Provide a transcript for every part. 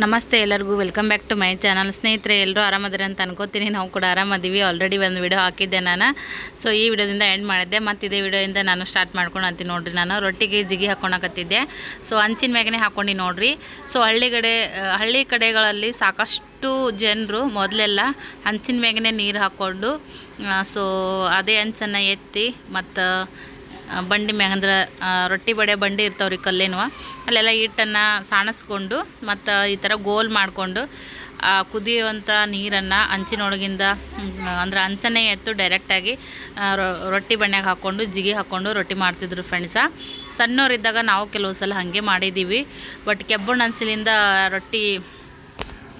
ನಮಸ್ತೆ ಎಲ್ಲರಿಗೂ welcome back to my channel ಸ್ನೇಹಿತರೆ ಎಲ್ಲರೂ ಆರಾಮದಿರಿ ಅಂತ ಅನ್ಕೋತೀನಿ. ನಾವು ಕೂಡ ಆರಾಮದೀವಿ. ಆಲ್ರೆಡಿ ಒಂದು ವಿಡಿಯೋ ಹಾಕಿದ್ದೆ ನಾನು. ಸೊ ಈ ವಿಡಿಯೋದಿಂದ ಎಂಡ್ ಮಾಡಿದ್ದೆ. ಮತ್ತು ಇದೇ ವಿಡಿಯೋಯಿಂದ ನಾನು ಸ್ಟಾರ್ಟ್ ಮಾಡ್ಕೊಂಡು ಅಂತೀನಿ ನೋಡ್ರಿ ನಾನು. ರೊಟ್ಟಿಗೆ ಜಿಗಿ ಹಾಕ್ಕೊಳಕತ್ತಿದ್ದೆ ಸೊ ಹಂಚಿನ ಮ್ಯಾಗನೆ ಹಾಕ್ಕೊಂಡು ನೋಡಿರಿ. ಸೊ ಹಳ್ಳಿ ಕಡೆ ಹಳ್ಳಿ ಕಡೆಗಳಲ್ಲಿ ಸಾಕಷ್ಟು ಜನರು ಮೊದಲೆಲ್ಲ ಹಂಚಿನ ಮೇಗನೆ ನೀರು ಹಾಕ್ಕೊಂಡು ಸೊ ಅದೇ ಹಂಚನ್ನು ಎತ್ತಿ, ಮತ್ತು ಬಂಡಿ ಮ್ಯಾಗ ಅಂದ್ರೆ ರೊಟ್ಟಿ ಬಡೆ ಬಂಡಿ ಇರ್ತಾವ್ರಿ ಕಲ್ಲೇನುವ ಅಲ್ಲೆಲ್ಲ ಹಿಟ್ಟನ್ನು ಸಾಣಿಸ್ಕೊಂಡು ಮತ್ತು ಈ ಥರ ಗೋಲ್ ಮಾಡಿಕೊಂಡು, ಆ ಕುದಿಯುವಂಥ ನೀರನ್ನು ಹಂಚಿನೊಳಗಿಂದ ಅಂದ್ರೆ ಹಂಚನ್ನೇ ಎತ್ತು ಡೈರೆಕ್ಟಾಗಿ ರೊಟ್ಟಿ ಬಣ್ಣ್ಯಾಗ ಹಾಕ್ಕೊಂಡು ಜಿಗಿ ಹಾಕ್ಕೊಂಡು ರೊಟ್ಟಿ ಮಾಡ್ತಿದ್ರು ಫ್ರೆಂಡ್ಸ ಸಣ್ಣವರಿದ್ದಾಗ ನಾವು ಕೆಲವು ಸಲ ಹಾಗೆ ಮಾಡಿದ್ದೀವಿ ಬಟ್ ಕೆಬ್ಬಣ್ಣ ಹಂಚಿನಿಂದ ರೊಟ್ಟಿ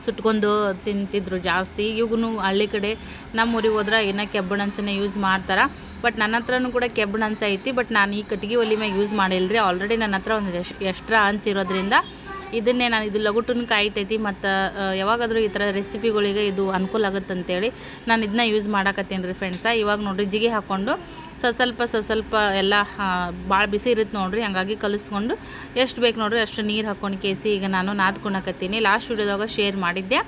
ಸುಟ್ಕೊಂಡು ತಿಂತಿದ್ರು ಜಾಸ್ತಿ. ಈಗೂ ಹಳ್ಳಿ ಕಡೆ ನಮ್ಮ ಊರಿಗೆ ಹೋದ್ರೆ ಇನ್ನೂ ಕೆಬ್ಬಣ ಹಂಚನ್ನ ಯೂಸ್ ಮಾಡ್ತಾರೆ. ಬಟ್ ನನ್ನ ಹತ್ರನೂ ಕೂಡ ಕೆಬ್ಬಣ ಅಂತ ಐತಿ, ಬಟ್ ನಾನು ಈ ಕಟ್ಟಿಗೆ ಒಲೆ ಮ್ಯಾಗ ಯೂಸ್ ಮಾಡಿಲ್ಲ ರೀ ಆಲ್ರೆಡಿ ನನ್ನ ಹತ್ರ ಒಂದು ಎಕ್ಸ್ಟ್ರಾ ಹಂಚಿರೋದ್ರಿಂದ ಇದನ್ನೇ ನಾನು ಇದು ಲಗುಟುನ ಕಾಯ್ತೈತಿ ಮತ್ತು ಯಾವಾಗಾದರೂ ಈ ಥರ ರೆಸಿಪಿಗಳಿಗೆ ಇದು ಅನುಕೂಲ ಆಗುತ್ತೆ ಅಂತೇಳಿ ನಾನು ಇದನ್ನ ಯೂಸ್ ಮಾಡಾಕತ್ತೀನಿ ರೀ ಫ್ರೆಂಡ್ಸ ಇವಾಗ ನೋಡಿರಿ ಜಿಗಿ ಹಾಕ್ಕೊಂಡು ಸ್ವಲ್ಪ ಸ್ವಲ್ಪ ಎಲ್ಲ ಭಾಳ ಬಿಸಿ ಇರುತ್ತೆ ನೋಡಿರಿ, ಹಂಗಾಗಿ ಕಲಿಸ್ಕೊಂಡು ಎಷ್ಟು ಬೇಕು ನೋಡಿರಿ ಅಷ್ಟು ನೀರು ಹಾಕ್ಕೊಂಡು ಕೇಸಿ ಈಗ ನಾನು ನಾದ್ಕೊಳಕತ್ತೀನಿ ಲಾಸ್ಟ್ ವಿಡಿಯೋದಾಗ ಶೇರ್ ಮಾಡಿದ್ದೆ.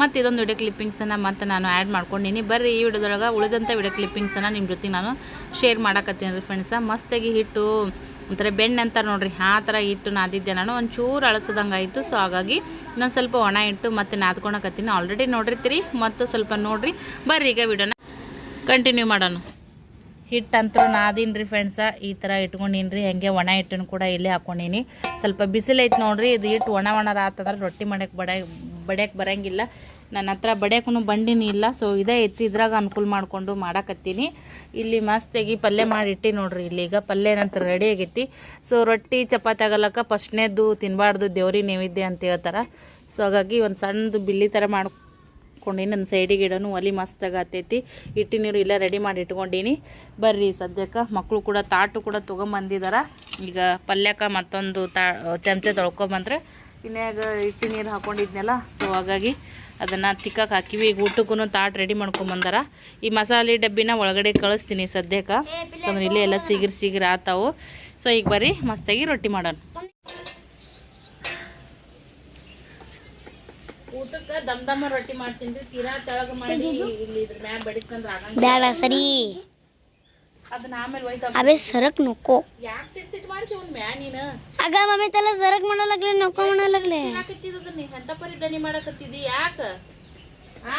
ಮತ್ತು ಇದೊಂದು ವಿಡಿಯೋ ಕ್ಲಿಪ್ಪಿಂಗ್ಸನ್ನು ಮತ್ತು ನಾನು ಆ್ಯಡ್ ಮಾಡ್ಕೊಂಡಿನಿ. ಬರ್ರಿ ಈ ವಿಡಿಯೋದೊಳಗೆ ಉಳಿದಂಥ ವಿಡಿಯೋ ಕ್ಲಿಪ್ಪಿಂಗ್ಸನ್ನು ನಿಮ್ಮ ಜೊತೆ ನಾನು ಶೇರ್ ಮಾಡಾಕತ್ತೀನಿ ರೀ ಫ್ರೆಂಡ್ಸ ಮಸ್ತಾಗಿ ಹಿಟ್ಟು ಒಂಥರ ಬೆಣ್ಣೆ ಅಂತಾರೆ ನೋಡ್ರಿ, ಆ ಥರ ಹಿಟ್ಟು ನಾದಿದ್ದೆ ನಾನು, ಒಂಚೂರು ಅಳಸದಂಗೆ ಆಯಿತು. ಸೊ ಹಾಗಾಗಿ ಇನ್ನೊಂದು ಸ್ವಲ್ಪ ಒಣ ಇಟ್ಟು ಮತ್ತೆ ನಾದ್ಕೊಳಕತ್ತೀನಿ. ಆಲ್ರೆಡಿ ನೋಡಿರ್ತೀರಿ ಮತ್ತು ಸ್ವಲ್ಪ ನೋಡ್ರಿ. ಬರ್ರಿ ಈಗ ವಿಡಿಯೋನ ಕಂಟಿನ್ಯೂ ಮಾಡೋಣ. ಹಿಟ್ಟಂತೂ ನಾದೀನಿ ರೀ ಫ್ರೆಂಡ್ಸ ಈ ಥರ ಇಟ್ಕೊಂಡೀನಿ ರೀ ಹೆಂಗೆ ಒಣ ಹಿಟ್ಟನ್ನು ಕೂಡ ಇಲ್ಲೇ ಹಾಕ್ಕೊಂಡೀನಿ ಸ್ವಲ್ಪ ಬಿಸಿಲೈತೆ ನೋಡ್ರಿ, ಇದು ಹಿಟ್ಟು ಒಣ ಒಣ ಆತಂದ್ರೆ ರೊಟ್ಟಿ ಮಾಡಕ್ಕೆ ಬಡ ಬಡಿಯಕ್ಕೆ ಬರೋಂಗಿಲ್ಲ. ನನ್ನ ಹತ್ರ ಬಡಿಯೋಕ್ಕೂ ಬಂಡಿನೂ ಇಲ್ಲ. ಸೊ ಇದೇ ಐತಿ ಇದ್ರಾಗ ಅನುಕೂಲ ಮಾಡಿಕೊಂಡು ಮಾಡಾಕತ್ತೀನಿ. ಇಲ್ಲಿ ಮಸ್ತಾಗಿ ಪಲ್ಯ ಮಾಡಿ ಇಟ್ಟಿ ನೋಡ್ರಿ ಇಲ್ಲಿ ಈಗ ಪಲ್ಯ ನಂತರ ರೆಡಿ ಆಗೈತಿ. ಸೊ ರೊಟ್ಟಿ, ಚಪಾತಿ ಆಗಲಕ್ಕ ಫಸ್ಟ್ನೇದ್ದು ತಿನ್ನಬಾರ್ದು ದೇವ್ರಿ ನೈವೇದ್ಯ ಅಂತ ಹೇಳ್ತಾರೆ. ಸೊ ಹಾಗಾಗಿ ಒಂದು ಸಣ್ಣದು ಬಿಲ್ಲಿ ಥರ ಮಾಡಿ ನನ್ನ ಸೈಡಿಗೆ ಗಿಡನೂ ಒಲಿ ಮಸ್ತಾಗಿ ಆತೈತಿ ಹಿಟ್ಟಿ ನೀರು ಇಲ್ಲ ರೆಡಿ ಮಾಡಿ ಇಟ್ಕೊಂಡೀನಿ. ಬರ್ರಿ ಸದ್ಯಕ್ಕೆ. ಮಕ್ಕಳು ಕೂಡ ತಾಟು ಕೂಡ ತೊಗೊಂಬಂದಿದಾರ. ಈಗ ಪಲ್ಯಕ್ಕೆ ಮತ್ತೊಂದು ತಾ ಚಮಚ ತೊಳ್ಕೊಂಬಂದ್ರೆ. ಇನ್ಯಾಗ ಇಟ್ಟಿ ನೀರು ಹಾಕೊಂಡಿದ್ನಲ್ಲ. ಸೊ ಹಾಗಾಗಿ ಅದನ್ನು ತಿಕ್ಕಕ್ಕೆ ಹಾಕಿವಿ. ಈಗ ಊಟಕ್ಕೂ ತಾಟ್ ರೆಡಿ ಮಾಡ್ಕೊಂಬಂದಾರ ಈ ಮಸಾಲೆ ಡಬ್ಬಿನ ಒಳಗಡೆ ಕಳಿಸ್ತೀನಿ ಸದ್ಯಕ್ಕೆ. ಯಾಕಂದ್ರೆ ಇಲ್ಲೇ ಎಲ್ಲ ಸಿಗಿರ್ ಸಿಗಿರ್ ಆತಾವು. ಸೊ ಈಗ ಬರ್ರಿ, ಮಸ್ತಾಗಿ ರೊಟ್ಟಿ ಮಾಡೋಣ. ಊಟಕ್ಕೆ ದಮ್ ದಮ್ಮ ರೊಟ್ಟಿ ಮಾಡ್ತೀನಿ ತೀರಾ ತೆಳಗ ಮಾಡಿ ಇಲ್ಲಿ ಇದ್ರ ಮ್ಯಾಗ ಬಡಿಕಂದ್ರ ಆಗಂಗಿಲ್ಲ. ಸರಿ. ಅದನ್ನ ಆಮೇಲೆ ಒಯ್ತಾ ಅಬೇ ಸರಕ್ ನುಕ್ಕೋ. ಯಾಕೆ ಸಿಟ್ ಸಿಟ್ ಮಾಡ್ತಿ ಅವ್ನ ಮ್ಯಾ ನೀನು? ಆಗ ಮಮ್ಮಿ ತಲ ಸರಕ್ ಮಾಡಲಾಗ್ಲಿ ನೊಕ್ಕೋ ಮಾಡಲಾಗ್ಲಿ? ತಿನ್ನಾಕತ್ತಿದ ನೀ? ಎಂತ ಪರಿ ದನಿ ಮಾಡಕತ್ತಿದಿ ಯಾಕ? ಆ?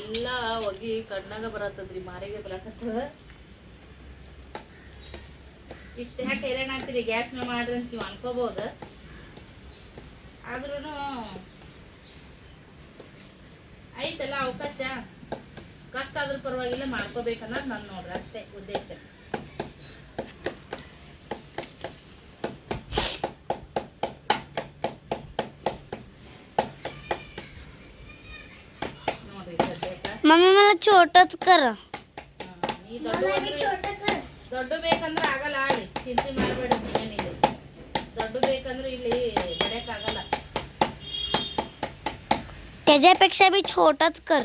ಎಲ್ಲ ಒಗಿ ಕಣ್ಣಾಗ ಬರತ್ತದ್ರಿ ಮಾರಿಗೆ ಬರಕತ್ತದ ಇಷ್ಟ ಯಾಕೆ ಆಗ್ತೀರಿ? ಗ್ಯಾಸ್ ಮೇಲೆ ಮಾಡ್ರಿ ಅಂತ ನೀವು ಅನ್ಕೋಬಹುದು ಆದ್ರೂ ಐತಲ್ಲ ಅವಕಾಶ ಕಷ್ಟ ಆದ್ರೂ ಪರವಾಗಿಲ್ಲ ಮಾಡ್ಕೋಬೇಕನ್ನೋದು ನನ್ನ ನೋಡ್ರಿ ಅಷ್ಟೇ ಉದ್ದೇಶ ನೋಡ್ರಿ ಸದ್ಯಕ್ಕ मम्मी मला छोटच कर ಹಾ, ನೀ ದೊಡ್ಡ ಅಂದ್ರೆ ದೊಡ್ಡ ಬೇಕಂದ್ರೆ ಆಗಲ್ಲ ಆಡಿ ಚಿಂತೆ ಮಾಡಬೇಡ ಏನಿದೆ ದೊಡ್ಡ ಬೇಕಂದ್ರೆ ಇಲ್ಲಿ ಬಡಿಯಕ್ಕಾಗಲ್ಲ त्याच्यापेक्षा बी छोटच कर.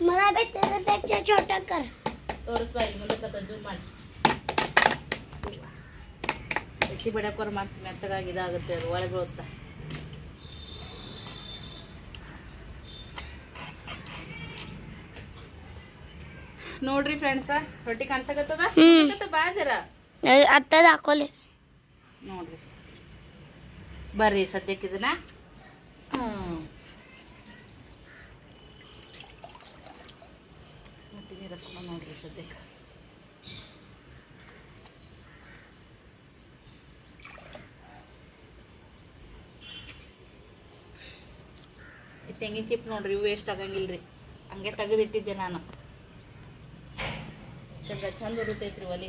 मला बी त्याच्यापेक्षा छोट कर. तोरच पाहिजे म्हणजे कथा जून मांड त्याची कर मागते आता काय गिदा अगत्यावर वाळग होता ನೋಡ್ರಿ ಫ್ರೆಂಡ್ಸ್ ರೊಟ್ಟಿ ಕಾಣಿಸಕತ್ತದ? ಬಾಜರ ಹಾಕೋಲಿ. ನೋಡ್ರಿ. ಬರ್ರಿ ಸದ್ಯಕ್ಕೆ ಇದನ್ನ. ನೋಡ್ರಿ ಸದ್ಯಕ್ಕೆ. ತೆಂಗಿನ ಚಿಪ್ ನೋಡ್ರಿ ಇವು ವೇಸ್ಟ್ ಆಗಂಗಿಲ್ರಿ. ಹಂಗೆ ತೆಗೆದಿಟ್ಟಿದ್ದೆ ನಾನು. ಚಂದ ಚಂದ ಉರುತೈತ್ರಿ ಒಲಿ.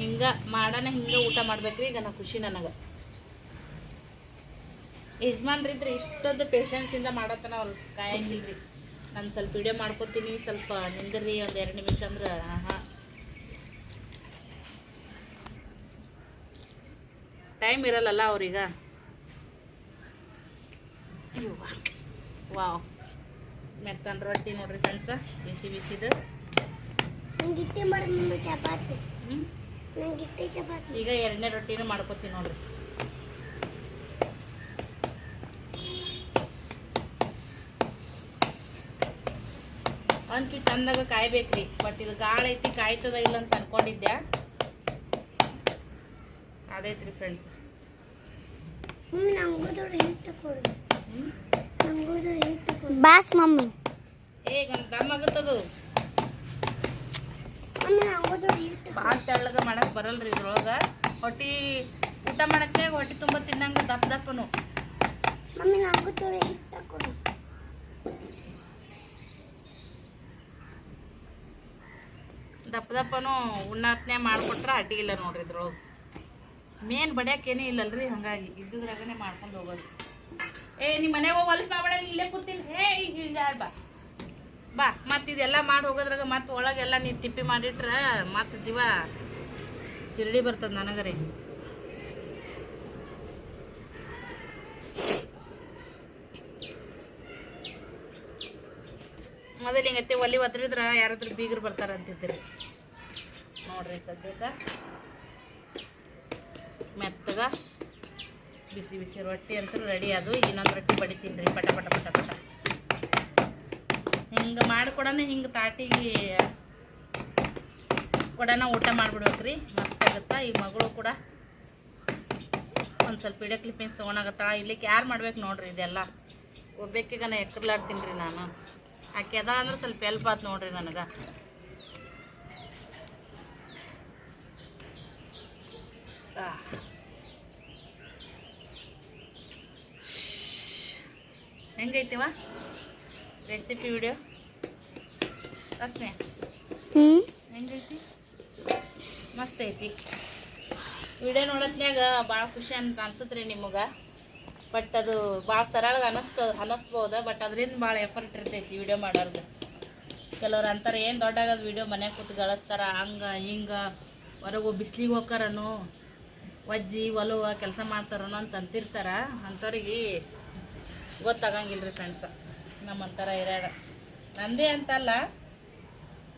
ಹಿಂಗ ಮಾಡಾನ ಹಿಂಗ ಊಟ ಮಾಡ್ಬೇಕ್ರಿ, ಈಗ ನಾ ಖುಷಿ ನನಗೆ. ಯಜಮಾನ್ರಿದ್ರೆ ಇಷ್ಟೊಂದು ಪೇಷನ್ಸಿಂದ ಮಾಡತ್ತನ ಅವ್ರು, ಕಾಯಂಗಿಲ್ರಿ. ನಾನು ಸ್ವಲ್ಪ ವಿಡಿಯೋ ಮಾಡ್ಕೊತೀನಿ, ಸ್ವಲ್ಪ ನಿಂದ್ರಿ, ಒಂದು ಎರಡು ನಿಮಿಷ ಅಂದ್ರೆ ಹಾಂ ಟೈಮ್ ಇರಲ್ಲಲ್ಲ ಅವ್ರೀಗ. ವಾವ್ ಮೆತ್ತನ್ ರೊಟ್ಟಿ ನೋಡ್ರಿ ಫ್ರೆಂಡ್ಸ ಬಿಸಿ ಬಿಸಿದು. ಚಪಾತಿ. ಈಗ ಎರಡನೇ ರೊಟ್ಟಿನೂ ಮಾಡ್ಕೋತೀನಿ ನೋಡ್ರಿ. ಅಂಚು ಚಂದಾಗ ಕಾಯ್ಬೇಕ್ರಿ ಬಟ್ ಇದು ಗಾಳ ಐತಿ ಕಾಯ್ತದ ಇಲ್ಲ ಅಂತ ಅನ್ಕೊಂಡಿದ್ದೆ. ಅದೈತ್ರಿ ಫ್ರೆಂಡ್ಸ್ ಬಾಸ್ ಮಮ್ಮಿ. ಭಾಳ ತೆಳ್ಳಗ ಮಾಡಕ್ ಬರಲ್ರಿ ಇದ್ರೊಳಗ. ಹೊಟ್ಟಿ ಊಟ ಮಾಡಕ್ಕೆ ಹೊಟ್ಟಿ ತುಂಬ ತಿನ್ನಂಗ ದಪ್ಪ ದಪ್ಪನು. ದಪ್ಪ ದಪ್ಪನು ಉಣ್ಣಾತ್ನೆ ಮಾಡ್ಕೊಟ್ರೆ ಅಡ್ಡಿ ಇಲ್ಲ ನೋಡ್ರಿ ಇದ್ರೊಳಗೆ. ಮೇನ್ ಬಡಿಯಾಕೇನೂ ಇಲ್ಲಲ್ರಿ ಹಂಗಾಗಿ ಇದ್ದದ್ರಾಗನೆ ಮಾಡ್ಕೊಂಡು ಹೋಗೋದು. ಏ ನಿಮ್ಮ ಮನೆಗೆ ಹೋಗಿ ಹೊಲಸು ಮಾಡ್ಬೇಡ ಇಲ್ಲೇ ಕೂತೀನಿ ಹೇ ಈಗ ಬಾ. ಬಾ, ಮತ್ತು ಇದೆಲ್ಲ ಮಾಡಿ ಹೋಗೋದ್ರಾಗ ಮತ್ತೆ ಒಳಗೆಲ್ಲ ನೀ ತಿಪ್ಪಿ ಮಾಡಿಟ್ರೆ ಮತ್ತೆ ಜೀವ ಚಿರಡಿ ಬರ್ತದ ನನಗರಿ. ಮೊದಲು ಹಿಂಗತ್ತೆ ಒಲಿ ಒದ್ರಿದ್ರೆ ಯಾರಾದ್ರೂ ಬೀಗರು ಬರ್ತಾರ ಅಂತಿದ್ರಿ. ನೋಡ್ರಿ ಸದ್ಯಕ್ಕೆ. ಮೆತ್ತಗ. ಬಿಸಿ ಬಿಸಿ ರೊಟ್ಟಿ ಅಂತೂ ರೆಡಿ ಅದು ಇನ್ನೊಂದು ರೊಟ್ಟಿ ಬಡಿತೀನಿ ರೀ ಪಟ ಪಟ ಪಟ ಪಟ. ಹಿಂಗೆ ಮಾಡಿಕೊಡೋಣ, ಹಿಂಗೆ ತಾಟಿಗೆ ಕೊಡೋಣ ಊಟ ಮಾಡಿಬಿಡ್ಬೇಕ್ರಿ. ಮಸ್ತ್ ಆಗುತ್ತಾ? ಈ ಮಗಳು ಕೂಡ ಒಂದು ಸ್ವಲ್ಪ ವಿಡಿಯೋ ಕ್ಲಿಪ್ಪಿಂಗ್ಸ್ ತೊಗೊಳಕತ್ತಾಳ ಇಲ್ಲಿಗೆ ಯಾರು ಮಾಡ್ಬೇಕು ನೋಡ್ರಿ ಇದೆಲ್ಲ. ಒಬ್ಬಾಕಿಗ ನಾ ಎಕ್ಕರ್ಲಾಡ್ತೀನಿ ರೀ ನಾನು. ಆಕೆ ಅದ ಅಂದ್ರೆ ಸ್ವಲ್ಪ ಹೆಲ್ಪ್ ಆತು ನೋಡ್ರಿ ನನಗೆ. ಹೆಂಗೈತಿವ ರೆಸಿಪಿ ವಿಡಿಯೋ ಹ್ಞೂ ಹೆಂಗೈತಿ? ಮಸ್ತ್ ಐತಿ ವಿಡಿಯೋ ನೋಡತ್ನ್ಯಾಗ ಭಾಳ ಖುಷಿ ಅಂತ ಅನಿಸುತ್ತೆ ನಿಮಗೆ. ಬಟ್ ಅದು ಭಾಳ ಸರಳಗೆ ಅನಿಸ್ತ ಅನಿಸ್ಬೋದು. ಬಟ್ ಅದರಿಂದ ಭಾಳ ಎಫರ್ಟ್ ಇರ್ತೈತಿ ವಿಡಿಯೋ ಮಾಡೋರ್ದು. ಕೆಲವ್ರು ಅಂತಾರೆ ಏನು ದೊಡ್ಡಾಗದು ವಿಡಿಯೋ ಮನ್ಯಾಗ ಕೂತು ಗಳಿಸ್ತಾರ? ಹಂಗೆ ಹಿಂಗೆ ಹೊರಗೆ ಬಿಸ್ಲಿಗೆ ಹೋಗ್ತಾರನು ಒಜ್ಜಿ ಒಲುವ ಕೆಲಸ ಮಾಡ್ತಾರನು ಅಂತ ಅಂತಿರ್ತಾರ. ಅಂಥವ್ರಿಗೆ ಗೊತ್ತಾಗಂಗಿಲ್ಲ ರೀ ಫ್ರೆಂಡ್ಸ ನಮ್ಮಂಥರ ಇರಾಡ ನಂದೇ ಅಂತಲ್ಲ,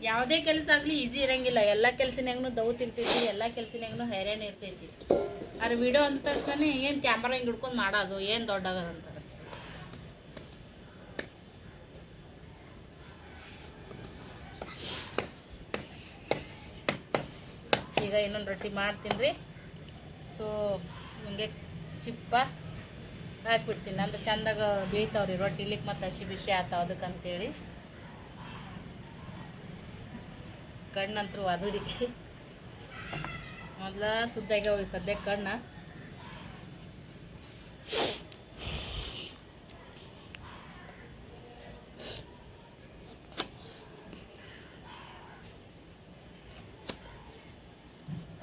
ಯಾವುದೇ ಕೆಲಸ ಆಗಲಿ ಈಸಿ ಇರಂಗಿಲ್ಲ. ಎಲ್ಲ ಕೆಲಸನಾಗೂ ದೌತ್ ಇರ್ತೈತಿ, ಎಲ್ಲ ಕೆಲಸನಾಗೂ ಹೈರಾಣ ಇರ್ತೈತಿ. ಆದ್ರೆ ವಿಡಿಯೋ ಅಂತ ಏನು ಕ್ಯಾಮ್ರಾ ಹಿಂಗೆ ಹಿಡ್ಕೊಂಡು ಮಾಡೋದು, ಏನು ದೊಡ್ಡಾಗದಂತಾರೆ ಈಗ ಇನ್ನೊಂದು ರೊಟ್ಟಿ ಮಾಡ್ತೀನಿ ರೀ. ಸೊ ಹಿಂಗೆ ಚಿಪ್ಪ. ಹಾಕ್ಬಿಡ್ತೀನಿ. ಅಂದ್ರೆ ಚಂದಾಗ ಬೇಯ್ತಾವ್ರಿ ರೊಟ್ಟಿ ಇಲ್ಲಿಕ್ಕೆ ಮತ್ತು ಹಸಿ ಬಿಸಿ ಆತಾವ ಅದಕ್ಕಂತೇಳಿ. ಕಣ್ಣಂತರೂ ಅದು ರೀ ಮೊದಲ ಸುದ್ದಾಗೆ ಹೋಗಿ ಸದ್ಯಕ್ಕೆ ಕಣ್ಣ.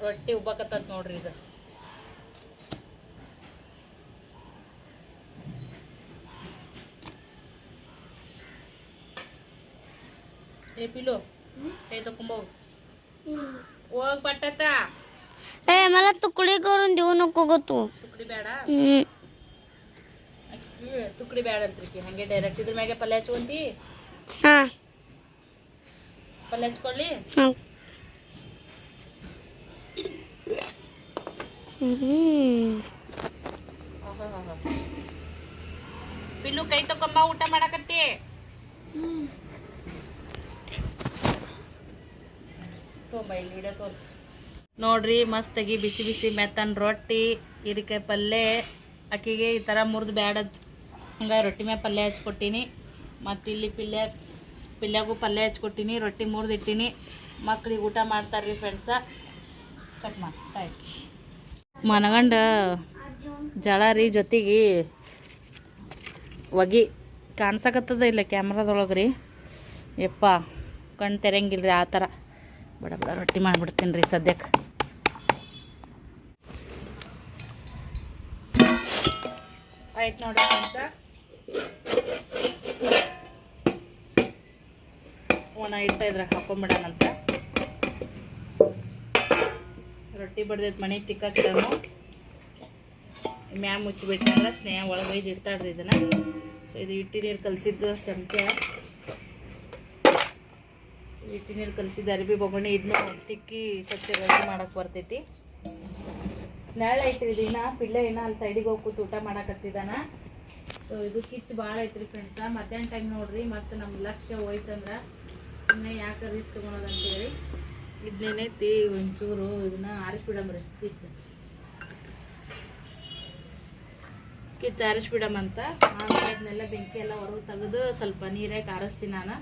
ರೊಟ್ಟಿ ಉಬ್ಬಕತ್ತದ ನೋಡ್ರಿ ಇದು. ಏ ಪಿಲು ಕೈ ತಕೊಂಬೋಗು ಹೋಗ್ ಬಟ್ಟತ್ತ ए मला तुकडे करून देऊ नको ग तू ತುಕಡಿ ಬೇಡ हम्म. ಅಕ್ಕಿ ತುಕಡಿ ಬೇಡ ಅಂತ್ರಿಕಿ ಹಂಗೆ ಡೈರೆಕ್ಟ್ ಇದ್ರ ಮ್ಯಾಗೆ ಪಲ್ಯ ಹಚ್ಕೊಂತಿ हा ಪಲ್ಯ ಹಚ್ಕೊಳ್ಳಿ हा हम्म. ಪಿಲ್ಲು ಕೈ ತಕೊಂಬ ಊಟ ಮಾಡಕತ್ತಿ ತೊಂಬ ಇಲ್ಲಿ ವಿಡಿಯೋ ತೋರಿಸಿ. ನೋಡ್ರಿ ಮಸ್ತಾಗಿ ಬಿಸಿ ಬಿಸಿ ಮೆತ್ತನ್ ರೊಟ್ಟಿ, ಹೀರಿಕಾಯಿ ಪಲ್ಯ. ಅಕ್ಕಿಗೆ ಈ ಥರ ಮುರಿದು ಬ್ಯಾಡದ್. ಹಂಗ ರೊಟ್ಟಿ ಮ್ಯಾಗ ಪಲ್ಯ ಹಚ್ಕೊಟ್ಟಿನಿ. ಮತ್ತು ಇಲ್ಲಿ ಪಿಲ್ಯ, ಪಿಲ್ಯಾಗೂ ಪಲ್ಯ ಹಚ್ಕೊಟ್ಟಿನಿ, ರೊಟ್ಟಿ ಮುರಿದಿಟ್ಟಿನಿ ಮಕ್ಳಿಗೆ ಊಟ ಮಾಡ್ತಾರ್ರಿ ಫ್ರೆಂಡ್ಸ ಕಟ್ ಮಾಡಿ ಆಯ್ತು ಮನಗಂಡ ಜಳ ರೀ ಜೊತೆಗೆ ಒಗಿ. ಕಾಣ್ಸಕತ್ತದ ಇಲ್ಲ ಕ್ಯಾಮ್ರಾದೊಳಗೆ ರೀ ಯಪ್ಪ ಕಣ್ಣು ತೆರೆಯಂಗಿಲ್ಲ ರೀ ಆ ಥರ ಬಡ ಬಡ ರೊಟ್ಟಿ ಮಾಡಿಬಿಡ್ತೀನಿ ರೀ ಸದ್ಯಕ್ಕೆ. ಆಯ್ತು ನೋಡಿ ಅಂತ. ಒಣ ಇಟ್ಟ ಇದ್ರಾಗ ಹಾಕೊಂಬಿಡೋಣಂತ ರೊಟ್ಟಿ ಬಡ್ದೈತೆ ಮನೆ ತಿಕ್ಕಾಕಿಡೋನು ಮ್ಯಾ ಅಂದ್ರೆ ಸ್ನೇಹ ಒಳಗೆ ಒಯ್ದು ಇಡ್ತಾಳ್ರಿ ಇದನ್ನು. ಸೊ ಇದು ಇಟ್ಟಿ ನೀರು ಕಲಸಿದ್ದು ಚಮಚ. ಇಟ್ಟಿ ನೀರು ಕಲಸಿದ್ದು ಅರಿಬಿ ಬೊಗಣಿ ಇದನ್ನು ತಿಕ್ಕಿ ಸ್ವಚ್ಛ ರೊಟ್ಟಿ ಮಾಡಕ್ಕೆ ಬರ್ತೈತಿ. ನಾಳೆ ಐತ್ರಿ ದಿನ ಪಿಳ್ಳೆ ಇನ್ನ ಅಲ್ಲಿ ಸೈಡಿಗೆ ಹೋಗಿ ಕೂತು ಊಟ ಮಾಡಕತ್ತಿದಾನ ಸೊ ಇದು ಕಿಚ್ ಭಾಳ ಐತ್ರಿ ಫ್ರೆಂಡ್ಸ ಮಧ್ಯಾಹ್ನ ಟೈಮ್ ನೋಡ್ರಿ, ಮತ್ತು ನಮ್ಮ ಲಕ್ಷ್ಯ ಹೋಯ್ತಂದ್ರೆ ಸುಮ್ಮನೆ ಯಾಕೆ ರಿಸ್ಕ್ ಹೇಳಿ. ಇದನ್ನೇನೈತಿ ಒಂಚೂರು ಇದನ್ನ ಆರಿಸ್ಬಿಡಮ್ರಿ ಕಿಚ್ಚು ಕಿಚ್ಚು ಆರಿಸ್ಬಿಡಮ್ ಅಂತ. ಆಮೇಲೆ ಅದನ್ನೆಲ್ಲ ಬೆಂಕಿ ಎಲ್ಲ ಹೊರಗೆ ತೆಗೆದು ಸ್ವಲ್ಪ ನೀರಾಗಿ ಆರಿಸ್ತೀನಿ ನಾನು.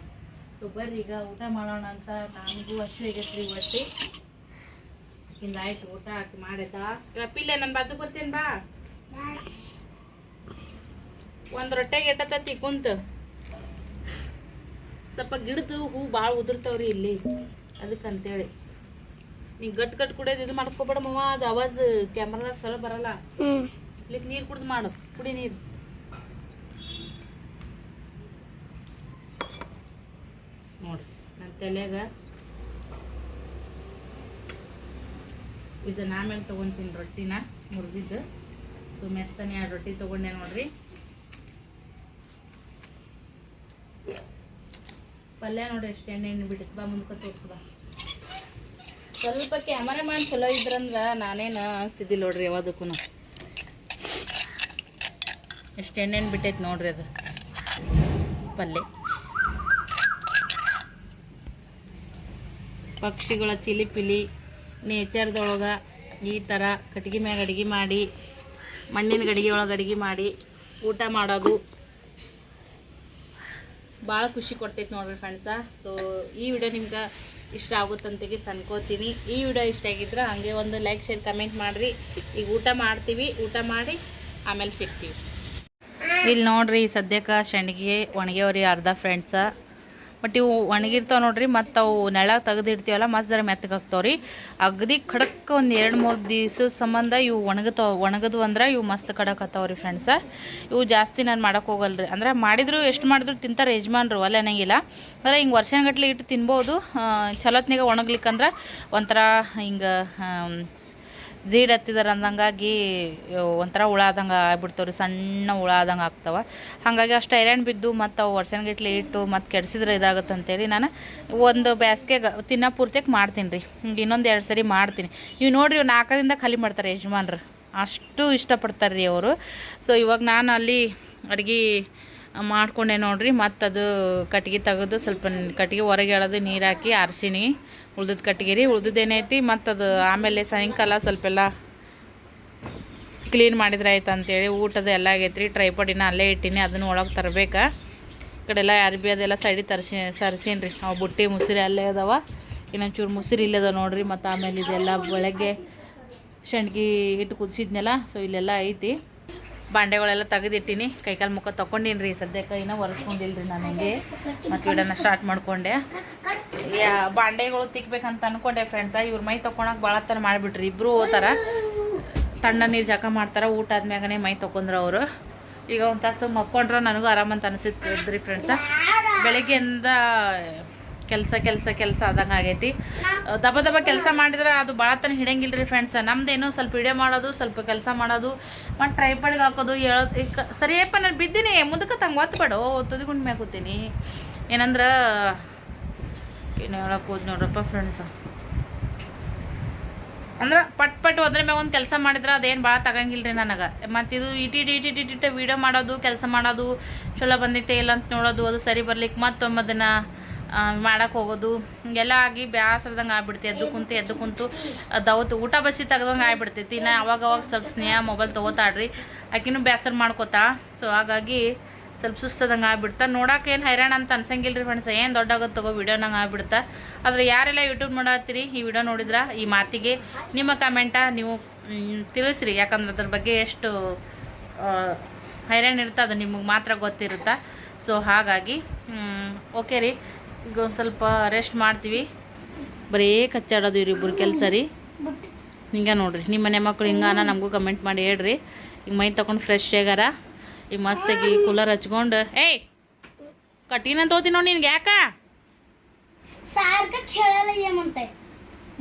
ಸೊ ಬರ್ರಿ ಈಗ ಊಟ ಮಾಡೋಣ ಅಂತ ನಾನು ಹಸು ಆಗೈತ್ರಿ ಒಟ್ಟಿ ಹಿಂಗ ಆಯ್ತು ಊಟ ಹಾಕಿ ಮಾಡಿದ ಪಿಲ್ಲೆ ನನ್ನ ಬಾಜು ಬರ್ತೀನಿ ಬಾ. ಒಂದು ರೊಟ್ಟೆಗೆ ಎಟ್ಟತತಿ ಕುಂತ. ಸ್ವಲ್ಪ ಗಿಡದು ಹೂ ಭಾಳ ಉದುರ್ತಾವ್ರಿ ಇಲ್ಲಿ. ಅದಕ್ಕಂತೇಳಿ. ನೀ ಗಟ್ ಗಟ್ ಕುಡಿಯೋದು ಇದು ಮಾಡ್ಕೊಬೇಡ ಅದು ಅವಾಜ್ ಕ್ಯಾಮ್ರಾದಾಗ ಸಲ ಬರಲ್ಲ. ಹ್ಮ್. ಇಲ್ಲಿಗೆ ನೀರು ಕುಡ್ದು ಮಾಡು ಕುಡಿ ನೀರು. ನೋಡ್ರಿ. ನನ್ನ ತಲೆಯಾಗ ಇದನ್ನ ಆಮೇಲೆ ತೊಗೊತೀನಿ ರೊಟ್ಟಿನ, ಮುರಿದಿದ್ದು. ಸೊ, ಮೆತ್ತನೆ ಆ ರೊಟ್ಟಿ ತೊಗೊಂಡೆ ನೋಡ್ರಿ. ಪಲ್ಯ ನೋಡಿ ಎಷ್ಟು ಎಣ್ಣೆ ಬಿಡುತ್ತೆ. ಬಾ ಮುಂದಕ್ಕೆ ಸ್ವಲ್ಪ ಕ್ಯಾಮರಾ ಮಾಡಿ ಚಲೋ ಇದ್ರಂದ್ರೆ ನಾನೇನು ಅನಿಸ್ತಿದ್ದಿಲ್ಲ ನೋಡ್ರಿ ಯಾವ್ದಕ್ಕೂ ಎಷ್ಟು ಎಣ್ಣೆ ಬಿಟ್ಟೈತೆ ನೋಡ್ರಿ ಅದು. ಪಲ್ಯ. ಪಕ್ಷಿಗಳ ಚಿಲಿಪಿಲಿ, ನೇಚರ್ದೊಳಗೆ ಈ ಥರ ಕಟ್ಗೆ ಮ್ಯಾಗ ಅಡುಗೆ ಮಾಡಿ, ಮಣ್ಣಿನ ಗಡಿಗೆ ಒಳಗೆ ಅಡುಗೆ ಮಾಡಿ ಊಟ ಮಾಡೋದು ಭಾಳ ಖುಷಿ ಕೊಡ್ತೈತೆ ನೋಡ್ರಿ ಫ್ರೆಂಡ್ಸ ಸೊ ಈ ವಿಡಿಯೋ ನಿಮ್ಗೆ ಇಷ್ಟ ಆಗುತ್ತಂತೇಳಿ ಸನ್ಕೋತೀನಿ ಈ ವಿಡಿಯೋ ಇಷ್ಟ ಆಗಿದ್ರೆ ಹಾಗೆ ಒಂದು ಲೈಕ್ ಶೇರ್ ಕಮೆಂಟ್ ಮಾಡಿರಿ. ಈಗ ಊಟ ಮಾಡ್ತೀವಿ. ಊಟ ಮಾಡಿ ಆಮೇಲೆ ಸಿಗ್ತೀವಿ. ಇಲ್ಲಿ ನೋಡ್ರಿ ಸದ್ಯಕ್ಕೆ ಸಂಡಿಗೆ ಒಣಗ್ಯವ್ರಿ ಅರ್ಧ ಫ್ರೆಂಡ್ಸ ಬಟ್ ಇವು ಒಣಗಿರ್ತಾವ ನೋಡ್ರಿ, ಮತ್ತು ಅವು ನೆಳ ತೆಗೆದಿಡ್ತೀವಲ್ಲ ಮಸ್ತ್ ಜರ ಮೆತ್ತಗೆ ರೀ. ಅಗದಿ ಖಡಕ್ ಒಂದು ಎರಡು ಮೂರು ದಿವ್ಸದ ಸಂಬಂಧ ಇವು ಒಣಗತಾವ ಒಣಗದು ಅಂದ್ರೆ ಇವು ಮಸ್ತ್ ಖಡಕ್ ರೀ ಫ್ರೆಂಡ್ಸ ಇವು ಜಾಸ್ತಿ ನಾನು ಮಾಡಕ್ಕೆ ಹೋಗಲ್ರಿ. ಅಂದ್ರೆ ಮಾಡಿದ್ರು, ಎಷ್ಟು ಮಾಡಿದ್ರು ತಿಂತಾರೆ ಯಜಮಾನ್ರು, ಒಲೆ ಅನ್ನಂಗಿಲ್ಲ. ಅಂದ್ರೆ ಹಿಂಗೆ ವರ್ಷಗಟ್ಲೆ ಇಟ್ಟು ತಿನ್ಬೋದು ಚಲೋತ್ನಾಗ ಒಣಗ್ಲಿಕ್ಕಂದ್ರೆ ಒಂಥರ ಹಿಂಗೆ ಜೀಡ್ ಹತ್ತಿದಾರ ಅಂದಂಗಾಗಿ ಒಂಥರ ಹುಳ ಆದಂಗೆ ಆಗ್ಬಿಡ್ತಾವ್ರಿ, ಸಣ್ಣ ಹುಳ ಆದಂಗೆ ಆಗ್ತಾವ. ಹಾಗಾಗಿ ಅಷ್ಟು ಐರನ್ ಬಿದ್ದು ಮತ್ತು ಅವು ವರ್ಷನ್ಗಟ್ಲೆ ಇಟ್ಟು ಮತ್ತು ಕೆಡಿಸಿದ್ರೆ ಇದಾಗುತ್ತೆ ಅಂತೇಳಿ ನಾನು ಒಂದು ಬ್ಯಾಸ್ಗೆಗೆ ತಿನ್ನೋ ಪೂರ್ತಿಯಾಗಿ ಮಾಡ್ತೀನಿ ರೀ ಹಿಂಗೆ ಇನ್ನೊಂದು ಎರಡು ಸರಿ ಮಾಡ್ತೀನಿ. ಇವು ನೋಡ್ರಿ ಇವು ನಾಲ್ಕರಿಂದ ಖಾಲಿ ಮಾಡ್ತಾರೆ ಯಜಮಾನ್ರು. ಅಷ್ಟು ಇಷ್ಟಪಡ್ತಾರೆ ರೀ ಅವರು. ಸೊ ಇವಾಗ ನಾನು ಅಲ್ಲಿ ಅಡ್ಗೆ ಮಾಡ್ಕೊಂಡೆ ನೋಡ್ರಿ. ಮತ್ತು ಅದು ಕಟ್ಗೆ ತೆಗೆದು ಸ್ವಲ್ಪ ಕಟ್ಗೆ ಹೊರಗೆ ಎಳೆದು ನೀರು ಹಾಕಿ ಆರಿಸಿನಿ ಉಳ್ದದ ಕಟ್ಟಿಗೆ ರೀ ಉಳ್ದದ್ದು ಏನೈತಿ ಮತ್ತು ಅದು ಆಮೇಲೆ ಸಾಯಂಕಾಲ ಸ್ವಲ್ಪ ಎಲ್ಲ ಕ್ಲೀನ್ ಮಾಡಿದ್ರೆ ಆಯ್ತು ಅಂತೇಳಿ ಊಟದ ಎಲ್ಲ ಆಗೈತ್ರಿ ಟ್ರೈಪಡಿನ ಅಲ್ಲೇ ಇಟ್ಟಿನಿ, ಅದನ್ನು ಒಳಗೆ ತರಬೇಕಾ. ಈ ಕಡೆ ಎಲ್ಲ ಅರ್ಬಿ ಅದೆಲ್ಲ ಸೈಡಿಗೆ ತರಿಸಿ ಸರಿಸೀನಿ ರೀ ಅವು ಬುಟ್ಟಿ ಮುಸಿರಿ ಅಲ್ಲೇ ಅದಾವ, ಇನ್ನೊಂಚೂರು ಮುಸಿರಿ ಇಲ್ಲದ ನೋಡ್ರಿ, ಮತ್ತು ಆಮೇಲೆ ಇದೆಲ್ಲ ಬೆಳಗ್ಗೆ ಶಂಡ್ಗಿ ಇಟ್ಟು ಕುದಿಸಿದ್ನೆಲ್ಲ ಸೊ ಇಲ್ಲೆಲ್ಲ ಐತಿ. ಬಾಂಡೆಗಳೆಲ್ಲ ತೆಗೆದಿಟ್ಟಿನಿ, ಕೈಕಾಲು ಮುಖ ತೊಗೊಂಡಿನಿ ರೀ ಸದ್ಯಕ್ಕೆ ಇನ್ನೂ ಒರೆಸ್ಕೊಂಡಿಲ್ಲ ರೀ ನಾನು ಹಂಗೆ ಮತ್ತು ಇಡನ್ನು ಸ್ಟಾರ್ಟ್ ಮಾಡ್ಕೊಂಡೆ. ಬಾಂಡೆಗಳು ತಿಕ್ಬೇಕಂತ ಅನ್ಕೊಂಡೆ ಫ್ರೆಂಡ್ಸ ಇವ್ರ ಮೈ ತಕೊಂಡಾಗ ಭಾಳ ಥರ ಮಾಡಿಬಿಟ್ರಿ. ಇಬ್ಬರು ಹೋತಾರ. ತಣ್ಣ ನೀರು ಜಕ ಮಾಡ್ತಾರೆ. ಊಟ ಆದ್ಮ್ಯಾಗನೆ ಮೈ ತೊಕೊಂಡ್ರು ಅವರು. ಈಗ ಒಂದು ತಾಸು ಮಕ್ಕೊಂಡ್ರೆ ನನಗೂ ಆರಾಮಂತ ಅನಿಸುತ್ತೆ ರೀ ಫ್ರೆಂಡ್ಸ ಬೆಳಗ್ಗೆಯಿಂದ ಕೆಲಸ ಕೆಲಸ ಕೆಲಸ ಆದಂಗೆ ಆಗೈತಿ. ದಬ ದಬ ಕೆಲಸ ಮಾಡಿದ್ರೆ ಅದು ಭಾಳ ತನ ಹಿಡಂಗಿಲ್ಲ ರೀ ಫ್ರೆಂಡ್ಸ್ ನಮ್ದೇನು ಸ್ವಲ್ಪ ವಿಡಿಯೋ ಮಾಡೋದು, ಸ್ವಲ್ಪ ಕೆಲಸ ಮಾಡೋದು ಮತ್ತು ಟ್ರೈಪಡ್ಗೆ ಹಾಕೋದು ಹೇಳೋದು ಈಗ ಸರಿಯಪ್ಪ, ನಾನು ಬಿದ್ದೀನಿ. ಮುಂದಕ್ಕೆ ತಂಗೆ ಒತ್ತಬೇಡ ತುದಿಗುಂಡ್ ಮ್ಯಾಗ ಕೂತೀನಿ. ಏನಂದ್ರೆ ಏನು ಹೇಳಕ್ಕೆ ಹೋದ್ ನೋಡ್ರಪ್ಪ ಫ್ರೆಂಡ್ಸ್ ಅಂದ್ರೆ ಪಟ್ ಪಟ್ ಹೋದ್ರೆ ಮ್ಯಾಗ ಒಂದು ಕೆಲಸ ಮಾಡಿದ್ರೆ ಅದೇನು ಭಾಳ ತಗಂಗಿಲ್ಲ ರೀ ನನಗೆ. ಮತ್ತು ಇದು ಇಟಿಟ್ ಇಟಿಟ್ ಇಟಿಟ್ ವೀಡಿಯೋ ಮಾಡೋದು, ಕೆಲಸ ಮಾಡೋದು ಚಲೋ ಬಂದೈತೆ ಇಲ್ಲ ಅಂತ ನೋಡೋದು, ಅದು ಸರಿ ಬರ್ಲಿಕ್ಕೆ ಮತ್ತೊಮ್ಮದನ್ನು ಮಾಡೋಕೆ ಹೋಗೋದು. ಹಿಂಗೆಲ್ಲ ಆಗಿ ಬ್ಯಾಸರದಂಗೆ ಆಗ್ಬಿಡ್ತಿ, ಎದ್ದು ಕುಂತು ಎದ್ದು ಕುಂತು. ದವತ್ತು ಊಟ ಬಸಿ ತೆಗ್ದಂಗೆ ಆಗ್ಬಿಡ್ತೈತಿ. ನಾ ಅವಾಗ ಅವಾಗ ಸ್ವಲ್ಪ ಸ್ನೇಹ ಮೊಬೈಲ್ ತೊಗೋತಾಳ್ರಿ. ಆಕಿನೂ ಬೇಸರ ಮಾಡ್ಕೋತಾ. ಸೊ ಹಾಗಾಗಿ ಸ್ವಲ್ಪ ಸುಸ್ತದಂಗೆ ಆಗ್ಬಿಡ್ತಾ. ಏನು ಹೈರಾಣ ಅಂತ ಅನ್ಸಂಗಿಲ್ಲ ರೀ ಫ್ರೆಂಡ್ಸ್ ಏನು ದೊಡ್ಡಾಗುತ್ತೆ ತಗೋ ವಿಡಿಯೋನಂಗೆ ಆಗ್ಬಿಡ್ತಾ. ಆದರೆ ಯಾರೆಲ್ಲ ಯೂಟ್ಯೂಬ್ ಮಾಡತ್ತೀರಿ ಈ ವಿಡಿಯೋ ನೋಡಿದ್ರೆ, ಈ ಮಾತಿಗೆ ನಿಮ್ಮ ಕಮೆಂಟ ನೀವು ತಿಳಿಸ್ರಿ. ಯಾಕಂದ್ರೆ ಅದ್ರ ಬಗ್ಗೆ ಎಷ್ಟು ಹೈರಾಣ ಇರುತ್ತೆ ಅದು ನಿಮಗೆ ಮಾತ್ರ ಗೊತ್ತಿರುತ್ತಾ. ಸೊ ಹಾಗಾಗಿ ಓಕೆ ರೀ. ಈಗ ಒಂದು ಸ್ವಲ್ಪ ರೆಸ್ಟ್ ಮಾಡ್ತೀವಿ. ಬರೀ ಕಚ್ಚಾಡೋದು ಇವ್ರಿಬ್ರು ಕೆಲಸ ರೀ. ಹಿಂಗೆ ನೋಡ್ರಿ. ನಿಮ್ಮ ಮನೆ ಮಕ್ಕಳು ಹಿಂಗಾನ ನಮಗೂ ಕಮೆಂಟ್ ಮಾಡಿ ಹೇಳ್ರಿ. ಈಗ ಮೈ ತೊಗೊಂಡು ಫ್ರೆಶ್ ಆಗ್ಯಾರ ಈ ಮಸ್ತಾಗಿ ಕೂಲರ್ ಹಚ್ಕೊಂಡು ಏಯ್ ಕಠಿಣ ಅಂತ ಹೋತಿ ನೋಡಿ ನಿನ್ಗೆ ಯಾಕ? ಸಾರ್ಕ ಕೇಳಲ್ಲ ಏಮಂತೆ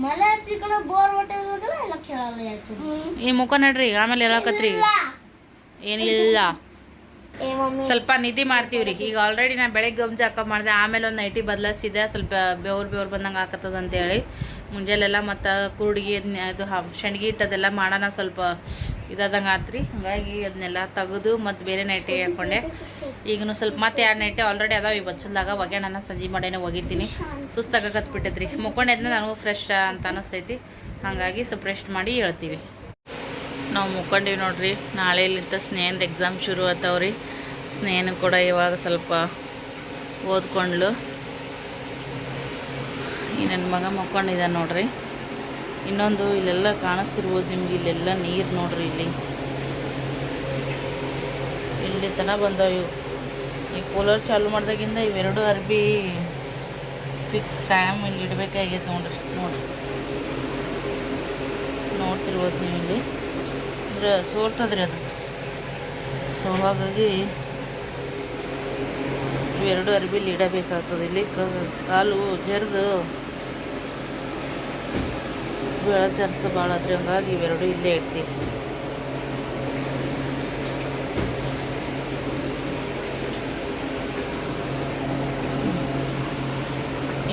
ಮಲ ಹಚ್ಚಿಕೊಂಡು ಬೋರ್ ಹೊಟ್ಟೆಲ್ಲ ಎಲ್ಲ ಕೇಳಲ್ಲ ಈ ಮುಖ ನಡ್ರಿ ಆಮೇಲೆ ಹೇಳಕತ್ರಿ ಏನಿಲ್ಲ. ಸ್ವಲ್ಪ ನಿಧಿ ಮಾಡ್ತೀವ್ರಿ. ಈಗ ಆಲ್ರೆಡಿ ನಾ ಬೆಳಗ್ಗೆ ಗಂಜಿ ಹಾಕ ಮಾಡಿದೆ ಆಮೇಲೆ ಒಂದು ನೈಟಿ ಬದಲಾಯಿಸಿದೆ ಸ್ವಲ್ಪ ಬೆವ್ರು ಬೆವ್ರು ಬಂದಂಗೆ ಹಾಕತ್ತದ ಅಂತೇಳಿ. ಮುಂಜಾನೆಲ್ಲ ಮತ್ತು ಕುರುಡಿಗೆ ಅದು ಶಣ್ಗಿ ಇಟ್ಟದೆಲ್ಲ ಮಾಡೋಣ ಸ್ವಲ್ಪ. ಇದಾದಂಗೆ ಆತ್ರಿ. ಹಾಗಾಗಿ ಅದನ್ನೆಲ್ಲ ತೆಗೆದು ಮತ್ತು ಬೇರೆ ನೈಟಿ ಹಾಕ್ಕೊಂಡೆ ಈಗನು ಸ್ವಲ್ಪ ಮತ್ತೆ ಎರಡು ನೈಟೆ ಆಲ್ರೆಡಿ ಅದಾವೆ. ಈ ಬಚ್ಚಲ್ದಾಗ ಒಗ್ಯಾಣ ಸಂಜೆ ಮಾಡೇನೆ ಒಗಿತೀನಿ. ಸುಸ್ತಾಗತ್ ಬಿಟ್ಟೈತ್ರಿ. ಮುಕ್ಕೊಂಡೆದ್ನ ನನಗೂ ಫ್ರೆಶ್ ಅಂತ ಅನಿಸ್ತೈತಿ. ಹಾಗಾಗಿ ಸ್ವಲ್ಪ ರೆಸ್ಟ್ ಮಾಡಿ ಹೇಳ್ತೀವಿ. ನಾವು ಮುಕ್ಕೊಂಡಿವಿ ನೋಡ್ರಿ. ನಾಳೆಲಿಂದ ಸ್ನೇಹದ ಎಕ್ಸಾಮ್ ಶುರು ಆತಾವ್ರಿ. ಸ್ನೇಹನು ಕೂಡ ಇವಾಗ ಸ್ವಲ್ಪ ಓದ್ಕೊಂಡ್ಲು. ಈ ನನ್ನ ಮಗ ಮಕ್ಕೊಂಡಿದ್ದ ನೋಡ್ರಿ. ಇನ್ನೊಂದು ಇಲ್ಲೆಲ್ಲ ಕಾಣಿಸ್ತಿರ್ಬೋದು ನಿಮ್ಗೆ, ಇಲ್ಲೆಲ್ಲ ನೀರು ನೋಡ್ರಿ ಇಲ್ಲಿ. ಇಲ್ಲಿ ತನ ಬಂದವು ಇವು. ಈ ಕೂಲರ್ ಚಾಲು ಮಾಡ್ದಾಗಿಂದ ಇವೆರಡು ಅರ್ಬಿ ಫಿಕ್ಸ್ ಟೈಮ್ ಇಲ್ಲಿ ಇಡಬೇಕಾಗೈತೆ ನೋಡ್ರಿ ನೋಡ್ರಿ. ನೋಡ್ತಿರ್ಬೋದು ನೀವು ಇಲ್ಲಿ. ಅಂದ್ರೆ ಸೋರ್ತದ್ರಿ ಅದು. ಸೊ ಹಾಗಾಗಿ ಇವೆರಡು ಅರ್ಬಿಲಿ ಇಡಬೇಕಾಗ್ತದೆ. ಇಲ್ಲಿ ಕಾಲು ಜರಿದು ಬೀಳೋ ಚಾನ್ಸ್ ಭಾಳ ಆದ್ರೆ ಹಂಗಾಗಿ ಇವೆರಡು ಇಲ್ಲೇ ಇಡ್ತೀವಿ.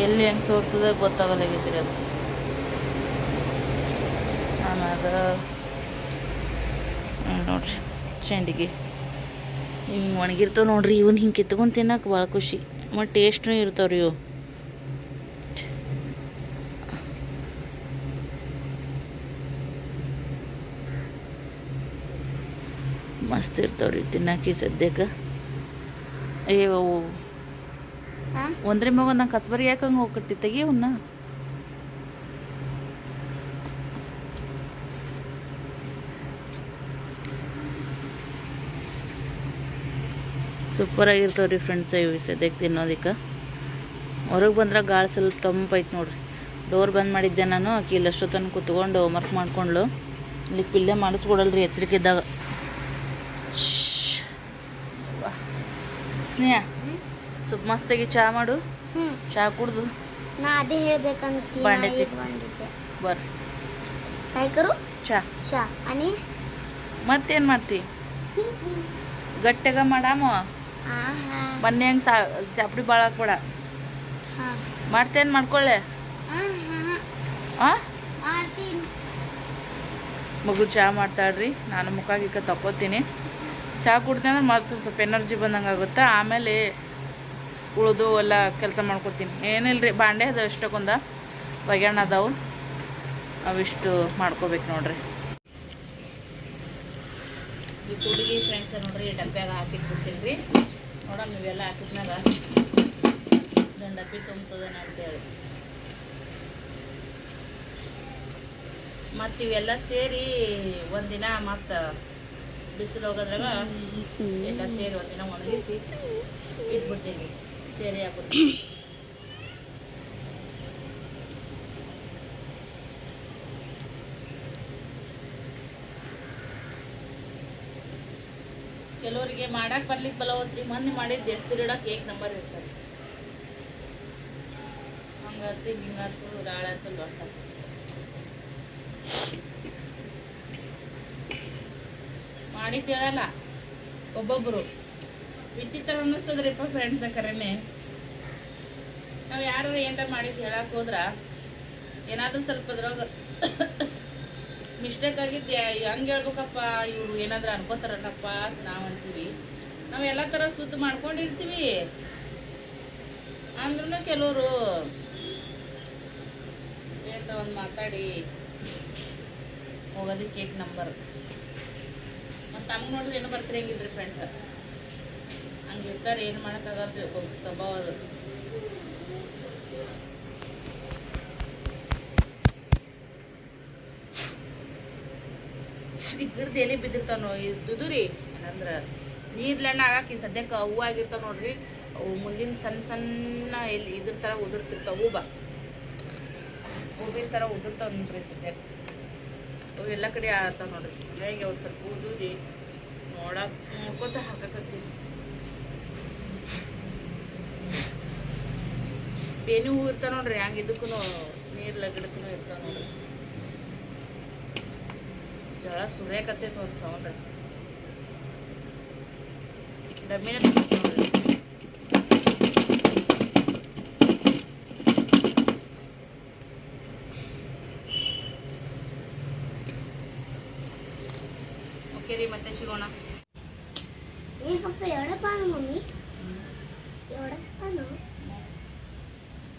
ಎಲ್ಲಿ ಹೆಂಗೆ ಸೋರ್ತದ ಗೊತ್ತಾಗಲಾಗಿದ್ರಿ ಅದು. ಆಮ್ಯಾಗ ನೋಡ್ರಿ ಚೆಂಡಿಗೆ. ಹಿಂಗೆ ಒಣಗಿರ್ತಾವೆ ನೋಡ್ರಿ, ಇವನ್ ಹಿಂಗೆ ಕಿತ್ಕೊಂಡು ತಿನ್ನಕ್ಕೆ ಭಾಳ ಖುಷಿ. ಮತ್ತು ಟೇಸ್ಟ್ನೂ ಇರ್ತಾವ್ರಿ ಇವು. ಮಸ್ತ್ ಇರ್ತಾವ್ರಿ ತಿನ್ನಕ್ಕೆ ಸದ್ಯಕ್ಕೆ. ಅಯ್ಯೋ. ಒಂದ್ರ ಮ್ಯಾಗ ಒಂದು ಕಸಬರಿ ಯಾಕೆ ಹಂಗೆ ಹೋಗ್ಕಟ್ಟಿ ತೆಗಿ ಅವನ್ನ ಸೂಪರ್ ಆಗಿರ್ತಾವ್ರಿ ಫ್ರೆಂಡ್ಸ್ ಇವು ಸದ್ಯಕ್ಕೆ ತಿನ್ನೋದಕ್ಕೆ. ಹೊರಗೆ ಬಂದ್ರೆ ಗಾಳಿ ಸ್ವಲ್ಪ ತಂಪೈತೆ ನೋಡ್ರಿ. ಡೋರ್ ಬಂದ್ ಮಾಡಿದ್ದೆ ನಾನು ಆಕಿ ಇಲ್ಲಷ್ಟೋ ತನಕ ಕುತ್ಕೊಂಡು ಹೋಮ್ವರ್ಕ್ ಮಾಡ್ಕೊಂಡ್ಲು ಇಲ್ಲಿ ಪಿಲ್ಲೆ ಮಾಡಿಸ್ಕೊಡಲ್ರಿ ಎಚ್ಚರಿಕೆ ಇದ್ದಾಗ. ಸ್ನೇಹ. ಸ್ವಲ್ಪ ಮಸ್ತಾಗಿ ಚಾ ಮಾಡು. ಚಾ ಕುಡ್ದು. ನಾ ಅದೇ ಹೇಳ್ಬೇಕಂತ ಬಾಂಡೆ ಬರ್. ಕಾಯ್ಕರು? ಚಾ. ಚಾ. ಅನಿ? ಮತ್ತೇನ್ ಮಾಡ್ತಿ? ಗಟ್ಟೆಗ ಮಾಡಾಮ? ಮೊನ್ನೆ ಹಂಗೆ ಸಾ ಚಾಪಡಿ ಭಾಳ ಹಾಕ್ಬೇಡ. ಮಾಡ್ತೇನ್ ಮಾಡ್ಕೊಳ್ಳೆ ಹಾಂ ಮಗು ಚಹಾ ಮಾಡ್ತಾಳ್ರಿ ನಾನು ಮುಖ ತಕೋತೀನಿ ಚಹಾ ಕುಡ್ತೀನಿ ಅಂದ್ರೆ ಮತ್ತೆ ಸ್ವಲ್ಪ ಎನರ್ಜಿ ಬಂದಂಗೆ ಆಗುತ್ತೆ? ಆಮೇಲೆ ಉಳಿದು ಎಲ್ಲ ಕೆಲಸ ಮಾಡ್ಕೊತೀನಿ. ಏನಿಲ್ಲ ರೀ ಬಾಂಡೆ ಅದು ಎಷ್ಟಕ್ಕೊಂದ? ಒಗ್ಯಾಣ ಅದಾವು. ಅವಿಷ್ಟು ಮಾಡ್ಕೋಬೇಕು ನೋಡ್ರಿ. ಈ ಹುಡುಗಿ ಫ್ರೆಂಡ್ಸ್ ನೋಡ್ರಿ ಡಬ್ಬ್ಯಾಗ ಹಾಕಿಟ್ಬಿಡ್ತೀನಿ ರೀ ನೋಡಮ್ಮ ನೀವೆಲ್ಲ ಹಾಕಿದ್ಮ್ಯಾಗ ಇದೊಂದು ಡಬ್ಬಿ ತುಂಬ್ತದೆ ಅಂತೇಳಿ. ಮತ್ತು ಇವೆಲ್ಲ ಸೇರಿ ಒಂದಿನ ಮತ್ತು ಬಿಸಿಲು ಹೋಗೋದ್ರಾಗ ಎಲ್ಲ ಸೇರಿ ಒಂದಿನ ಒಣಗಿಸಿ ಇಟ್ಬಿಡ್ತೀನಿ. ಸೇರಿ ಹಾಕ್ಬಿಡ್ತೀನಿ. ಕೆಲವರಿಗೆ ಮಾಡಕ್ ಬರ್ಲಿಕ್ಕೆ ಬಲವತ್ರಿ. ಮಂದಿ ಮಾಡಿದ್ದು ಹೆಸರು ಇಡಕ್ಕೆ ಏಕ್ ನಂಬರ್ ಇರ್ತಾರೆ ಹಂಗಾತು ಹಿಂಗಾತು ರಾಳಾತು ಲೊಟ್ಟಾತು ಮಾಡಿದ್ದು ಹೇಳಲ್ಲ ಒಬ್ಬೊಬ್ರು. ವಿಚಿತ್ರ ಅನ್ನಿಸ್ತದ್ರಿಪ್ಪ ಫ್ರೆಂಡ್ಸ್ ಕರೆನೆ. ನಾವು ಯಾರು ಏನಾರ ಮಾಡಿದ್ದು ಹೇಳಕ್ ಹೋದ್ರ, ಏನಾದ್ರೂ ಸ್ವಲ್ಪ ಅದ್ರೊಳಗೆ ಮಿಸ್ಟೇಕ್ ಆಗಿದ್ದು ಹಂಗೆ ಹೇಳ್ಬೇಕಪ್ಪ, ಇವ್ರು ಏನಾದ್ರೂ ಅನ್ಕೋತಾರಲ್ಲಪ್ಪ ಅಂತ ನಾವು ಅಂತೀವಿ. ನಾವು ಎಲ್ಲ ಥರ ಸುದ್ದ ಮಾಡ್ಕೊಂಡಿರ್ತೀವಿ. ಅಂದ್ರೂ ಕೆಲವರು ಏನಂತ ಒಂದು ಮಾತಾಡಿ ಹೋಗೋದಕ್ಕೆ ಕೇಕ್ ನಂಬರ್ ಮತ್ತು ನೋಡಿದ್ರೆ ಏನು ಬರ್ತಿರಂಗಿಲ್ರಿ ಫ್ರೆಂಡ್ಸ್ ಹಂಗಿರ್ತಾರೆ ಏನು ಮಾಡೋಕ್ಕಾಗತ್ತೆ ಸ್ವಭಾವ ಅದು. ಗಿಡದ ಎಲೆ ಬಿದ್ದಿರ್ತಾವ ಇದ್ದುದು ರೀ ಏನಂದ್ರೆ ನೀರ್ಲೆಣ್ಣ ಆಗಾಕಿ ಸದ್ಯಕ್ಕೆ ಹೂವು ಆಗಿರ್ತಾವ ನೋಡ್ರಿ. ಅವು ಮುಂದಿನ ಸಣ್ಣ ಸಣ್ಣ ಎಲ್ಲಿ ಇದ್ರ ಥರ ಉದುರ್ತಿರ್ತಾವ, ಹೂವ. ಹೂವಿನ ಥರ ಉದುರ್ತಾವ ನೋಡ್ರಿ ಸದ್ಯಕ್ಕೆ. ಅವು ಎಲ್ಲ ಕಡೆ ಆಡ್ತಾವ ನೋಡ್ರಿ. ಹೇಗೆ ಅವ್ರು ಸ್ವಲ್ಪ ಉದುರಿ ನೋಡಕ್ ನೋಡ್ಕೊತ ಹಾಕಕತ್ತೀವಿ ಬೇನಿ ಹೂ ಇರ್ತಾವ ನೋಡ್ರಿ ಹಂಗೆ ಇದಕ್ಕೂ ನೀರ್ ಲಗಡಕ್ಕೂ ಇರ್ತಾವ ನೋಡ್ರಿ. ಜಳ ಸುರ್ಯಾಕತ್ತೈತೆ ಒಂದು ಸೌಂಡ್. ಡಬ್ಬಿನ ನೋಡ್ರಿ ಓಕೆ ರೀ ಮತ್ತೆ ಸಿಗೋಣ हे फक्त एवढं पान मम्मी एवढंच पान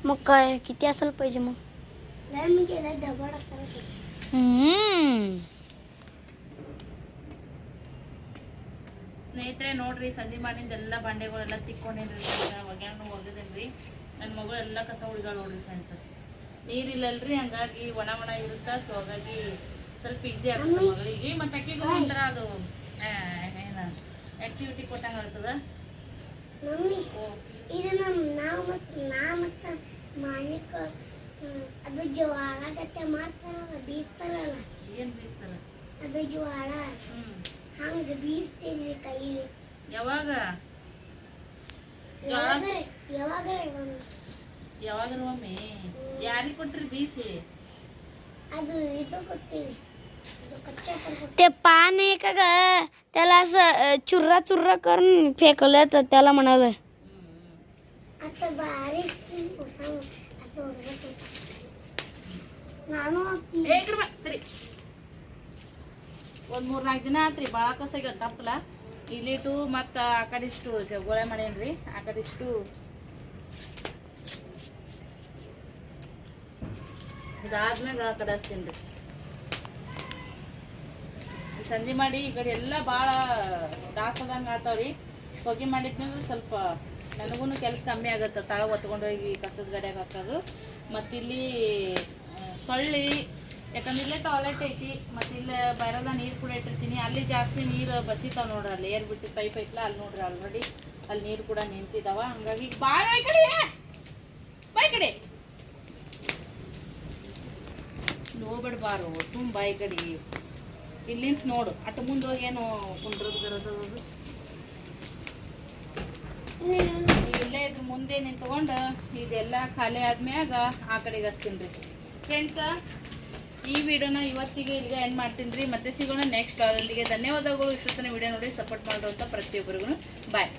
मग काय किती असेल पाहिजे मग नाही मी गेला दगड असायला ಸ್ನೇಹಿತರೆ ನೋಡ್ರಿ ಸಂಜೆ ಮಾಡಿಂದ ಎಲ್ಲ ಬಂಡೆಗಳೆಲ್ಲ ತಿಕ್ಕೊಂಡೇನ್ರಿ ಒಗ್ಯಾನು ಒಗದೇನ್ರಿ ನನ್ನ ಮಗಳು ಎಲ್ಲ ಕಸ ಉಳ್ಗಾಳ ನೋಡ್ರಿ ಫ್ರೆಂಡ್ಸ್ ನೀರಿಲ್ಲಲ್ರಿ ಹಂಗಾಗಿ ಒಣ ಒಣ ಇರುತ್ತ ಸೊ ಹಾಗಾಗಿ ಸ್ವಲ್ಪ ಈಸಿ ಆಗುತ್ತೆ ಮಗಳಿಗೆ ಮತ್ತೆ ಅಕ್ಕಿಗೂ ಒಂಥರ ಅದು ಆ, ಏನ ಆಕ್ಟಿವಿಟಿ ಕೊಟ್ಟಂಗ ಆಗ್ತದ? ಮಮ್ಮಿ ಇದು ನಮ್ಮ ನಾವು ಮತ್ತು ನಾ ಮತ್ತು ಮಾಲಿಕ ಅದು ಜೋಳ ಗತ್ತೆ ಮಾಡ್ತಾರಲ್ಲ ಬೀಸ್ತಾರಲ್ಲ? ಏನು ಬೀಸ್ತಾರ? ಅದು ಜೋಳ. ಹಂಗೆ ಬೀಸ್ತಿದ್ವಿ ಕೈಲಿ. ಯಾವಾಗ? ಯಾವಾಗ ಯಾವಾಗ? ಒಮ್ಮೆ ಯಾರಿಗೆ ಕೊಟ್ರಿ ಬೀಸಿ? ಅದು ಇದು ಕೊಟ್ಟಿವಿ. ते पान आहे का ग त्याला असं अ, चुर्रा चुर्रा करून फेकलं तर त्याला म्हणालं असं बारीक असं ओरडत होता. ನಾನು ಏ ಈ ಕಡೆ ಬಾ, ಸರಿ ಒಂದ್ ಮೂರ್ ನಾಲ್ಕು ದಿನ ಆತ್ರಿ ಭಾಳ ಕಸಾಗ ತಪ್ಪಲ ಇಲ್ಲಿಟ್ಟು ಮತ್ತ ಆ ಕಡೆ ಇಷ್ಟು ಜ- ಗೋಳೆ ಮಾಡೇನ್ರಿ ಆ ಕಡೆ ಇಷ್ಟು ಇದಾದ್ಮ್ಯಾಗ ಆ ಕಡೆ ಹಚ್ತೀನಿ ಸಂಜೆ ಮಾಡಿ ಈ ಕಡೆ ಎಲ್ಲ ಭಾಳ ದಾಸದಂಗೆ ಆತಾವ್ರಿ. ಹೋಗಿ ಮಾಡಿದ್ನಂದ್ರೆ ಸ್ವಲ್ಪ ನನಗೂ ಕೆಲಸ ಕಮ್ಮಿ ಆಗುತ್ತೆ, ತಳ ಹೊತ್ಕೊಂಡೋಗಿ ಕಸದ ಗಡಿಯಾಗ ಹಾಕೋದು. ಮತ್ತಿಲ್ಲಿ ಸೊಳ್ಳಿ, ಯಾಕಂದ್ರೆ ಇಲ್ಲೇ ಟಾಯ್ಲೆಟ್ ಐತಿ, ಮತ್ತು ಇಲ್ಲೇ ಬರದ ನೀರು ಕೂಡ ಇಟ್ಟಿರ್ತೀನಿ. ಅಲ್ಲಿ ಜಾಸ್ತಿ ನೀರು ಬಸಿತಾವ ನೋಡ್ರಿ, ಅಲ್ಲಿ ಏರ್ ಬಿಟ್ಟು ಪೈಪ್ ಐತಲ್ಲ ಅಲ್ಲಿ ನೋಡ್ರಿ ಆಲ್ರೆಡಿ ಅಲ್ಲಿ ನೀರು ಕೂಡ ನಿಂತಿದ್ದಾವೆ ಹಂಗಾಗಿ ಬಾಯ್ ಈ ಕಡೆ ಬಾಯ್ ಕಡೆ! ಕಡೆ ನೋಡ್ಬಿಡ್ಬಾರು ತುಂಬ ಬಾಯ್ ಕಡೆ. ಇಲ್ಲಿಂದ ನೋಡು. ಅಟ್ ಮುಂದೆ ಹೋಗಿ ಏನು ಕುಂಡ್ರದ್ ಬರೋದು ಇಲ್ಲೇ ಇದ್ರ ಮುಂದೆ ನಿಂತ್ಕೊಂಡು ಇದೆಲ್ಲ ಖಾಲಿ ಆದ್ಮ್ಯಾಗ ಆ ಕಡೆಗೆ ಹಚ್ತೀನಿ ಫ್ರೆಂಡ್ಸ ಈ ವಿಡಿಯೋನ ಇವತ್ತಿಗೆ ಇಲ್ಲಿಗೆ ಎಂಡ್ ಮಾಡ್ತೀನಿ ಮತ್ತೆ ಸಿಗೋಣ ನೆಕ್ಸ್ಟ್ ಅಲ್ಲಿಗೆ. ಧನ್ಯವಾದಗಳು. ಇಷ್ಟೊತ್ತನೇ ವಿಡಿಯೋ ನೋಡಿ ಸಪೋರ್ಟ್ ಮಾಡಿರುವಂಥ ಪ್ರತಿಯೊಬ್ಬರಿಗೂ ಬಾಯ್